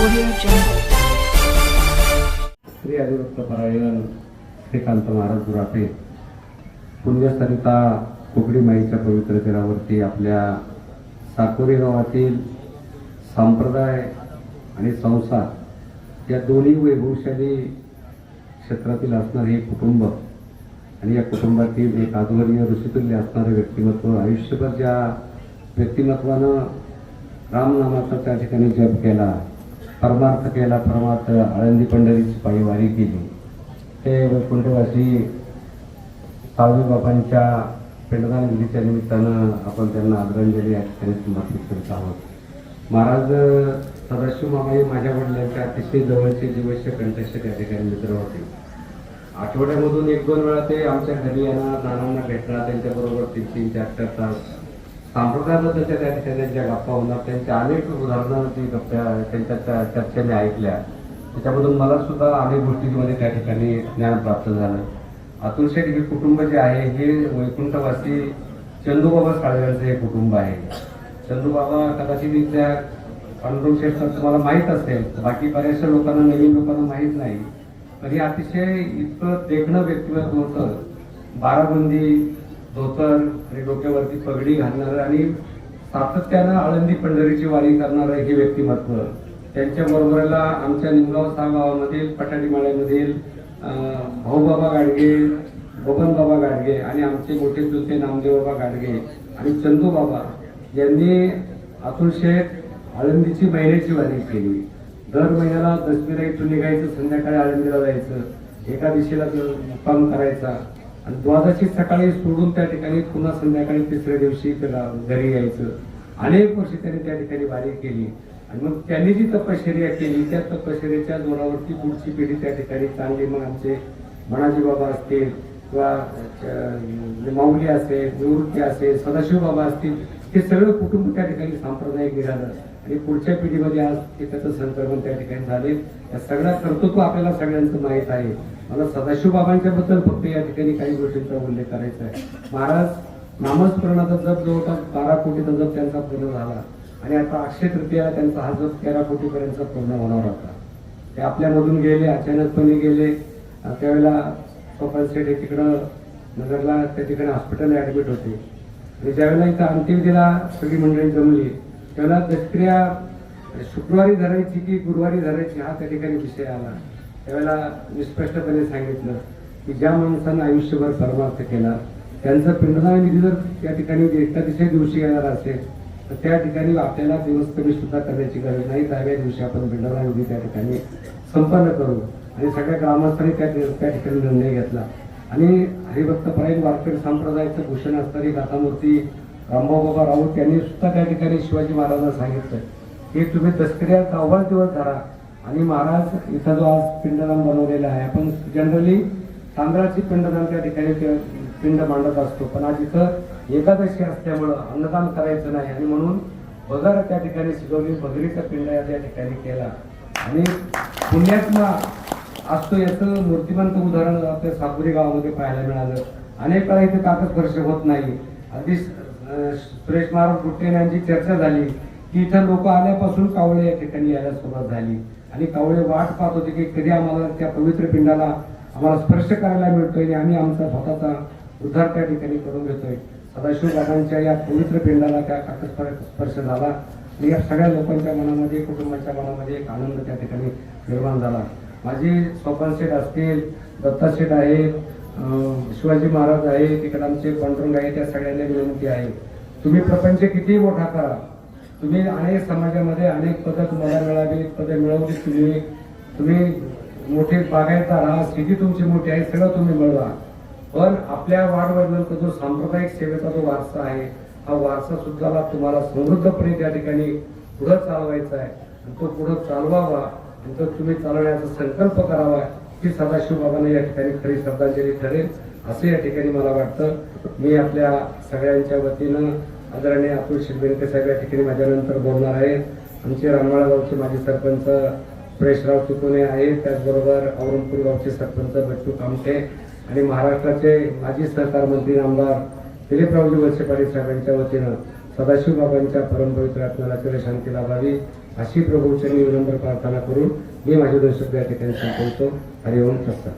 श्री हरिभक्त परायण श्रीकांत महाराज दुरापे पुण्यसरिता कुकडी माईच्या पवित्र तीरावरती आपल्या साकोरी गावातील संप्रदाय आणि संसार या दोन्ही वैभवशाली क्षेत्रातील असणारे हे कुटुंब आणि या कुटुंबातील एक आध्वर्य ऋषितुल्य असणारे व्यक्तिमत्व आयुष्यभर ज्या व्यक्तिमत्वानं रामनामाचा त्या ठिकाणी जप केला परमार्थ केला परमार्थ आळंदी पंढरीची पायी वारी केली. ते वैकुंठवासी सावजी बाबांच्या पिंडदान विधीच्या निमित्तानं आपण त्यांना आदरांजली या ठिकाणी समर्पित करत आहोत. महाराज सदाशिव मामा हे माझ्या वडिलांच्या अतिशय जवळचे जीवश्य कंठस्थ त्या ठिकाणी मित्र होते. आठवड्यामधून एक दोन वेळा ते आमच्या घरी यांना नानांना भेटणार त्यांच्याबरोबर तीन तीन चार चार तास संप्रदायाबद्दलच्या त्या ठिकाणी त्यांच्या गप्पा होणार त्यांच्या अनेक उदाहरणं ती गप्प्या त्यांच्या त्या चर्चेने ऐकल्या. त्याच्यामधून मला सुद्धा अनेक गोष्टींमध्ये त्या ठिकाणी ज्ञान प्राप्त झालं. अतुल शेठ हे कुटुंब जे आहे हे वैकुंठवासी चंदूबाबा साळव्यांचं हे कुटुंब आहे. चंदूबाबा कदाचित त्या पांडुरंग शेठ सर तुम्हाला माहीत असेल बाकी बऱ्याचशा लोकांना नवीन लोकांना माहीत नाही. पण हे अतिशय इतकं देखणं व्यक्तिमत्व होतं. बाराबंदी धोतर आणि डोक्यावरती पगडी घालणारं आणि सातत्यानं आळंदी पंढरीची वारी करणारं हे व्यक्तिमत्व. त्यांच्या बरोबरला आमच्या निमगाव सहागावामधील पटाडीमाळ्यामधील भाऊबाबा गाडगे बबनबाबा गाडगे आणि आमचे मोठे चुलते नामदेव बाबा गाडगे आणि चंदूबाबा यांनी अतुल शेठ आळंदीची महिन्याची वारी केली. दर महिन्याला दसमीला इथून निघायचं संध्याकाळी आळंदीला जायचं एका दिशेला मुक्काम करायचा. आणि द्वादशी सकाळी सोडून त्या ठिकाणी पुन्हा संध्याकाळी तिसऱ्या दिवशी त्याला घरी यायचं. अनेक वर्षी त्यांनी त्या ठिकाणी वारी केली. आणि मग त्यांनी जी तपश्चर्या केली त्या तपश्चर्याच्या जोरावरती पुढची पिढी त्या ठिकाणी चांगली मग आमचे मनाजी बाबा असतील किंवा माऊली असेल निवृत्ती असेल सदाशिव बाबा असतील हे सगळं कुटुंब त्या ठिकाणी सांप्रदायिक निघालं आणि पुढच्या पिढीमध्ये आज ते त्याचं संक्रमण त्या ठिकाणी झाले या सगळ्या कर्तृत्व आपल्याला सगळ्यांचं माहीत आहे. मला सदाशिव बाबांच्या बद्दल फक्त या ठिकाणी काही गोष्टींचा उल्लेख करायचा आहे. महाराज नामस्मरणाचा जप जवळपास बारा कोटीचा जप त्यांचा पूर्ण झाला. आणि आता अक्षय तृतीयाला त्यांचा हा जप तेरा कोटीपर्यंत पूर्ण होणार होता. ते आपल्यामधून गेले अचानकपणे गेले. त्यावेळेला सोपान सेठ हे तिकडं नगरला त्या ठिकाणी हॉस्पिटल ऍडमिट होते. ज्यावेळेला इथं अंत्यविधीला सगळी मंडळी जमली त्यावेळेला दसक्रिया शुक्रवारी धरायची की गुरुवारी धरायची हा त्या ठिकाणी विषय आला. त्यावेळेला मी सांगितलं की ज्या माणसानं आयुष्यभर परमार्थ केला त्यांचा पिंडदान विधी जर त्या ठिकाणी म्हणजे एकादशी दिवशी येणार असेल तर त्या ठिकाणी आपल्याला दिवस कमी सुद्धा करण्याची गरज नाही. दहाव्या दिवशी आपण पिंडदान विधी त्या ठिकाणी संपन्न करू. आणि सगळ्या ग्रामस्थांनी त्या त्या ठिकाणी निर्णय घेतला. आणि हरिभक्त परायण वारकरी संप्रदायाचं भूषण असणारी गाथामूर्ती रामबाबा राऊत यांनी सुद्धा त्या ठिकाणी शिवाजी महाराजांना सांगितलं की तुम्ही दसकऱ्या अव्वल दिवस धरा. आणि महाराज इथं जो आज पिंडदान बनवलेला आहे आपण जनरली तांदळाची पिंडदान त्या ठिकाणी पिंड मांडत असतो. पण आज इथं एकादशी असल्यामुळं अन्नदान करायचं नाही. आणि म्हणून बगर त्या ठिकाणी शिजवली बगरीचा पिंड या त्या ठिकाणी केला. आणि पुण्यातला असतो याचं मूर्तिमंत उदाहरण आपल्या सापुरी गावामध्ये पाहायला मिळालं. अनेक वेळा इथे ताकद स्पर्श होत नाही. अगदी सुरेश महाराज गुट्टे यांची चर्चा झाली की इथं लोक आल्यापासून कावळे या ठिकाणी यायला सुरुवात झाली. आणि कावळे वाट पाहत होते की कधी आम्हाला त्या पवित्र पिंडाला आम्हाला स्पर्श करायला मिळतोय आणि आम्ही आमचा स्वतःचा उद्धार त्या ठिकाणी करून घेतोय. सदाशिव बाबांच्या या पवित्र पिंडाला त्या कागद स्पर्श झाला. आणि या सगळ्या लोकांच्या मनामध्ये कुटुंबाच्या मनामध्ये एक आनंद त्या ठिकाणी निर्माण झाला. माझी स्वपन शेठ असतील दत्ता शेठ आहे शिवाजी महाराज आहे तिकडे आमचे पांडुरंग आहे त्या सगळ्यांना विनंती आहे. तुम्ही प्रपंच किती मोठा करा तुम्ही अनेक समाजामध्ये अनेक पदं तुम्हाला मिळावी पदं मिळवली तुम्ही. तुम्ही मोठे बागायतदार आहात स्थिती तुमची मोठी आहे सगळं तुम्ही मिळवा. पण आपल्या वाडवडिलांचा जो सांप्रदायिक सेवेचा जो वारसा आहे हा वारसा सुद्धा तुम्हाला समृद्धपणे त्या ठिकाणी पुढं चालवायचा आहे. आणि तो पुढं चालवावा. तिथं तुम्ही चालवण्याचा संकल्प करावा ही सदाशिव बाबांना या ठिकाणी खरी श्रद्धांजली ठरेल असं या ठिकाणी मला वाटतं. मी आपल्या सगळ्यांच्या वतीनं आदरणीय अतुल शिरबेनके साहेब या ठिकाणी माझ्यानंतर बोलणार आहेत. आमचे रामवाळा गावचे माजी सरपंच सुरेशराव तुकुने आहेत त्याचबरोबर औरंगपूर गावचे सरपंच बच्चू कामटे आणि महाराष्ट्राचे माजी सहकार मंत्री आमदार दिलीपरावजी वळसे पाटील साहेबांच्या वतीनं सदाशिव बाबांच्या परमपवित्र आत्म्याला शांती लाभावी अशी प्रभूचरणी विनम्र प्रार्थना करून मी माझे दोन शब्द या ठिकाणी संपवतो. हरिओम सत्ता